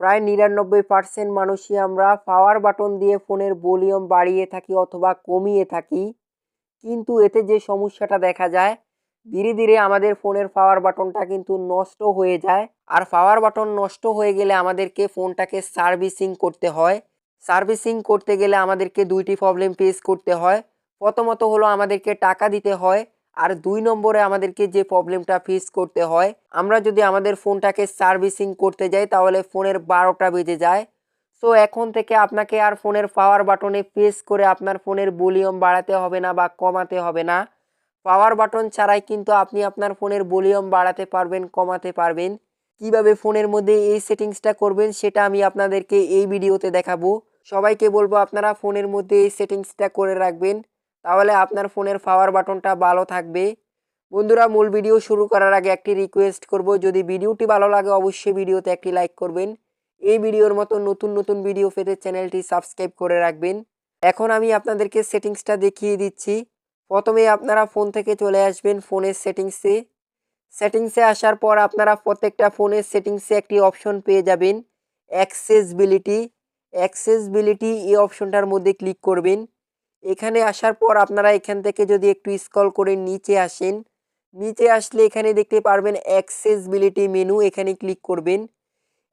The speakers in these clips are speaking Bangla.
প্রায় নিরানব্বই পার্সেন্ট মানুষই আমরা পাওয়ার বাটন দিয়ে ফোনের ভলিউম বাড়িয়ে থাকি অথবা কমিয়ে থাকি। কিন্তু এতে যে সমস্যাটা দেখা যায়, ধীরে ধীরে আমাদের ফোনের পাওয়ার বাটনটা কিন্তু নষ্ট হয়ে যায়। আর পাওয়ার বাটন নষ্ট হয়ে গেলে আমাদেরকে ফোনটাকে সার্ভিসিং করতে হয়। সার্ভিসিং করতে গেলে আমাদেরকে দুইটি প্রবলেম ফেস করতে হয়। প্রথমত হলো আমাদেরকে টাকা দিতে হয়। আর দুই নম্বরে আমাদেরকে যে প্রবলেমটা ফেস করতে হয়, আমরা যদি আমাদের ফোনটাকে সার্ভিসিং করতে যাই, তাহলে ফোনের বারোটা বেজে যায়। সো এখন থেকে আপনাকে আর ফোনের পাওয়ার বাটনে প্রেস করে আপনার ফোনের ভলিউম বাড়াতে হবে না বা কমাতে হবে না। পাওয়ার বাটন ছাড়াই কিন্তু আপনি আপনার ফোনের ভলিউম বাড়াতে পারবেন, কমাতে পারবেন। কীভাবে ফোনের মধ্যে এই সেটিংসটা করবেন, সেটা আমি আপনাদেরকে এই ভিডিওতে দেখাবো। সবাইকে বলব আপনারা ফোনের মধ্যে এই সেটিংসটা করে রাখবেন। তাহলে আপনার ফোনের পাওয়ার বাটনটা ভালো থাকবে। বন্ধুরা, মূল ভিডিও শুরু করার আগে একটি রিকোয়েস্ট করব। যদি ভিডিওটি ভালো লাগে, অবশ্যই ভিডিওতে একটি লাইক করবেন। এই ভিডিওর মতো নতুন নতুন ভিডিও পেতে চ্যানেলটি সাবস্ক্রাইব করে রাখবেন। এখন আমি আপনাদেরকে সেটিংসটা দেখিয়ে দিচ্ছি। প্রথমে আপনারা ফোন থেকে চলে আসবেন ফোনের সেটিংসে সেটিংসে আসার পর আপনারা প্রত্যেকটা ফোনের সেটিংসে একটি অপশন পেয়ে যাবেন। অ্যাক্সেসবিলিটি অ্যাক্সেসবিলিটি এই অপশনটার মধ্যে ক্লিক করবেন। এখানে আসার পর আপনারা এখান থেকে যদি একটু স্কল করে নিচে আসেন, নিচে আসলে এখানে দেখতে পারবেন অ্যাক্সেসবিলিটি মেনু এখানে ক্লিক করবেন।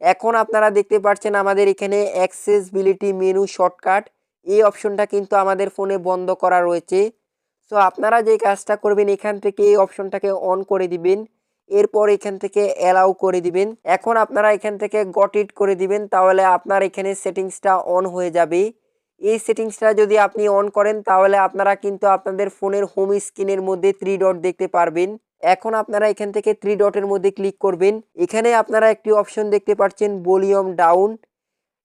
এখন আপনারা দেখতে পাচ্ছেন আমাদের এখানে অ্যাক্সেসবিলিটি মেনু শর্টকাট এই অপশনটা কিন্তু আমাদের ফোনে বন্ধ করা রয়েছে। সো আপনারা যে কাজটা করবেন, এখান থেকে এই অপশনটাকে অন করে দিবেন, এরপর এখান থেকে অ্যালাউ করে দিবেন। এখন আপনারা এখান থেকে গট ইট করে দিবেন, তাহলে আপনার এখানে সেটিংসটা অন হয়ে যাবে। এই সেটিংসটা যদি আপনি অন করেন, তাহলে আপনারা কিন্তু আপনাদের ফোনের হোম স্ক্রিনের মধ্যে থ্রি ডট দেখতে পারবেন। এখন আপনারা এখান থেকে থ্রি ডটের মধ্যে ক্লিক করবেন। এখানে আপনারা একটি অপশন দেখতে পাচ্ছেন ভলিউম ডাউন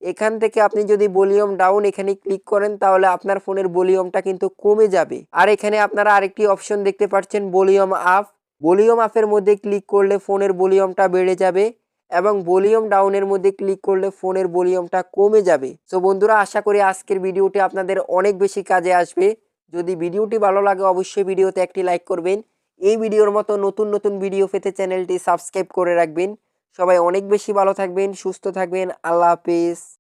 এখান থেকে আপনি যদি ভলিউম ডাউন এখানে ক্লিক করেন, তাহলে আপনার ফোনের ভলিউমটা কিন্তু কমে যাবে। আর এখানে আপনারা আরেকটি অপশন দেখতে পাচ্ছেন ভলিউম আপ ভলিউম আপের মধ্যে ক্লিক করলে ফোনের ভলিউমটা বেড়ে যাবে। এবং ভলিউম ডাউনের মধ্যে ক্লিক করলে ফোনের ভলিউমটা কমে যাবে। সো বন্ধুরা, আশা করি আজকের ভিডিওটি আপনাদের অনেক বেশি কাজে আসবে। যদি ভিডিওটি ভালো লাগে, অবশ্যই ভিডিওতে একটি লাইক করবেন। এই ভিডিওর মতো নতুন নতুন ভিডিও পেতে চ্যানেলটি সাবস্ক্রাইব করে রাখবেন। সবাই অনেক বেশি ভালো থাকবেন, সুস্থ থাকবেন। আল্লাহ হাফিজ।